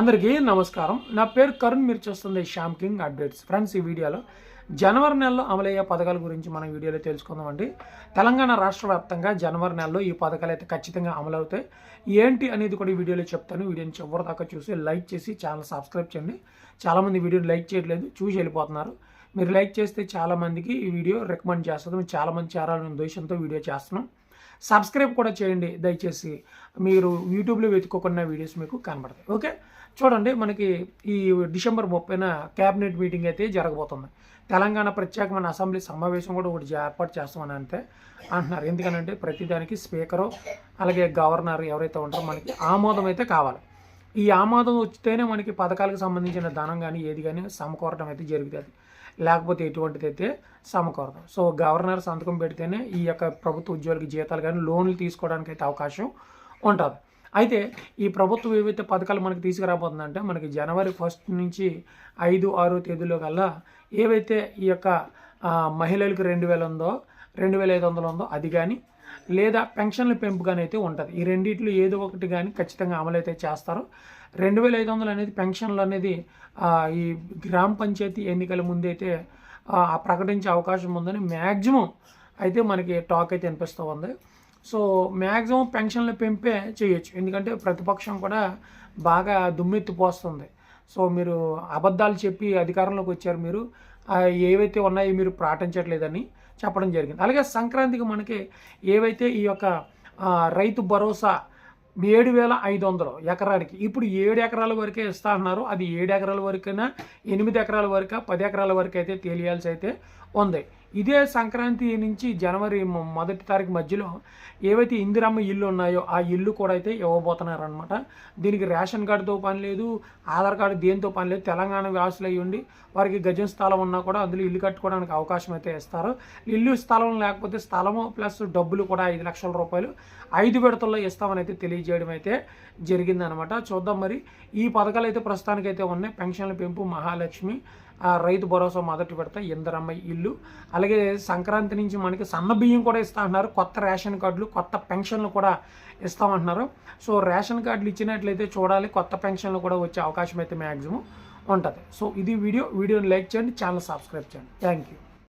అందరికీ నమస్కారం. నా పేరు కరుణ్ మీరు చూస్తుంది శ్యామ్ కింగ్ అప్డేట్స్. ఫ్రెండ్స్ ఈ వీడియోలో జనవరి నెలలో అమలయ్యే పథకాల గురించి మనం వీడియోలో తెలుసుకుందామండి. తెలంగాణ రాష్ట్ర వ్యాప్తంగా జనవరి నెలలో ఈ పథకాలు అయితే ఖచ్చితంగా అమలవుతాయి. ఏంటి అనేది కూడా ఈ వీడియోలో చెప్తాను. వీడియోని చివరి దాకా చూసి లైక్ చేసి ఛానల్ సబ్స్క్రైబ్ చేయండి. చాలామంది వీడియోని లైక్ చేయట్లేదు చూసి వెళ్ళిపోతున్నారు. మీరు లైక్ చేస్తే చాలామందికి ఈ వీడియో రికమెండ్ చేస్తుంది. మేము చాలామంది చేరాలనే ఉద్దేశంతో వీడియో చేస్తున్నాం. సబ్స్క్రైబ్ కూడా చేయండి దయచేసి. మీరు యూట్యూబ్లో వెతుక్కోకుండా వీడియోస్ మీకు కనబడతాయి. ఓకే? చూడండి మనకి ఈ డిసెంబర్ ముప్పైన క్యాబినెట్ మీటింగ్ అయితే జరగబోతుంది. తెలంగాణ ప్రత్యేకమైన అసెంబ్లీ సమావేశం కూడా ఒకటి ఏర్పాటు చేస్తామని అంతే అంటున్నారు. ఎందుకనంటే ప్రతిదానికి స్పీకరు అలాగే గవర్నర్ ఎవరైతే ఉంటారో మనకి ఆమోదం అయితే కావాలి. ఈ ఆమోదం వచ్చితేనే మనకి పథకాలకు సంబంధించిన ధనం కానీ ఏది కానీ సమకూరటం అయితే జరుగుతుంది. లేకపోతే ఎటువంటిది అయితే సమకూరదు. సో గవర్నర్ సంతకం పెడితేనే ఈ యొక్క ప్రభుత్వ ఉద్యోగులకి జీతాలు కానీ లోన్లు తీసుకోవడానికి అయితే అవకాశం ఉంటుంది. అయితే ఈ ప్రభుత్వం ఏవైతే పథకాలు మనకి తీసుకురాబోతుందంటే మనకి జనవరి ఫస్ట్ నుంచి ఐదు ఆరు తేదీలో కల్లా ఏవైతే ఈ యొక్క మహిళలకు రెండు వేలు ఉందో రెండు వేల ఐదు వందలు ఉందో అది కానీ లేదా పెన్షన్ల పెంపు కానీ అయితే ఉంటుంది. ఈ రెండిట్లో ఏదో ఒకటి కానీ ఖచ్చితంగా అమలైతే చేస్తారు. రెండు వేల ఐదు వందలు అనేది పెన్షన్లు అనేది ఈ గ్రామ పంచాయతీ ఎన్నికల ముందైతే ఆ, ప్రకటించే అవకాశం ఉందని మ్యాక్సిమం అయితే మనకి టాక్ అయితే అనిపిస్తూ ఉంది. సో మ్యాక్సిమం పెన్షన్ల పెంపే చేయొచ్చు. ఎందుకంటే ప్రతిపక్షం కూడా బాగా దుమ్మెత్తిపోస్తుంది. సో మీరు అబద్ధాలు చెప్పి అధికారంలోకి వచ్చారు మీరు. ఏవైతే ఉన్నాయో మీరు పాటించట్లేదని చెప్పడం జరిగింది. అలాగే సంక్రాంతికి మనకి ఏవైతే ఈ యొక్క రైతు భరోసా ఏడు వేల ఐదు వందలు ఎకరానికి ఇప్పుడు ఏడు ఎకరాల వరకే ఇస్తా అన్నారు. అది ఏడు ఎకరాల వరకైనా ఎనిమిది ఎకరాల వరకు పది ఎకరాల వరకు అయితే తెలియాల్సి అయితే ఉంది. ఇదే సంక్రాంతి నుంచి జనవరి మొదటి తారీఖు మధ్యలో ఏవైతే ఇందిరమ్మ ఇల్లు ఉన్నాయో ఆ ఇల్లు కూడా అయితే ఇవ్వబోతున్నారనమాట దీనికి రేషన్ కార్డుతో పని లేదు ఆధార్ కార్డు దేనితో పని లేదు తెలంగాణ వ్యాసులు అయ్యి ఉండి వారికి గజం స్థలం ఉన్నా కూడా అందులో ఇల్లు కట్టుకోవడానికి అవకాశం అయితే ఇస్తారు. ఇల్లు స్థలం లేకపోతే స్థలము ప్లస్ డబ్బులు కూడా ఐదు లక్షల రూపాయలు ఐదు విడతల్లో ఇస్తామని అయితే తెలియజేయడం అయితే జరిగిందనమాట చూద్దాం మరి ఈ పథకాలు అయితే ప్రస్తుతానికైతే ఉన్నాయి. పెన్షన్ల పెంపు మహాలక్ష్మి రైతు భరోసా మొదటి విడత ఇందరమ్మ ఇల్లు. అలాగే సంక్రాంతి నుంచి మనకి సన్న బియ్యం కూడా ఇస్తా అంటున్నారు. కొత్త రేషన్ కార్డులు కొత్త పెన్షన్లు కూడా ఇస్తామంటున్నారు సో రేషన్ కార్డులు ఇచ్చినట్లయితే చూడాలి కొత్త పెన్షన్లు కూడా వచ్చే అవకాశం అయితే మ్యాక్సిమం ఉంటుంది. సో ఇది వీడియో. వీడియోని లైక్ చేయండి ఛానల్ సబ్స్క్రైబ్ చేయండి. Thank you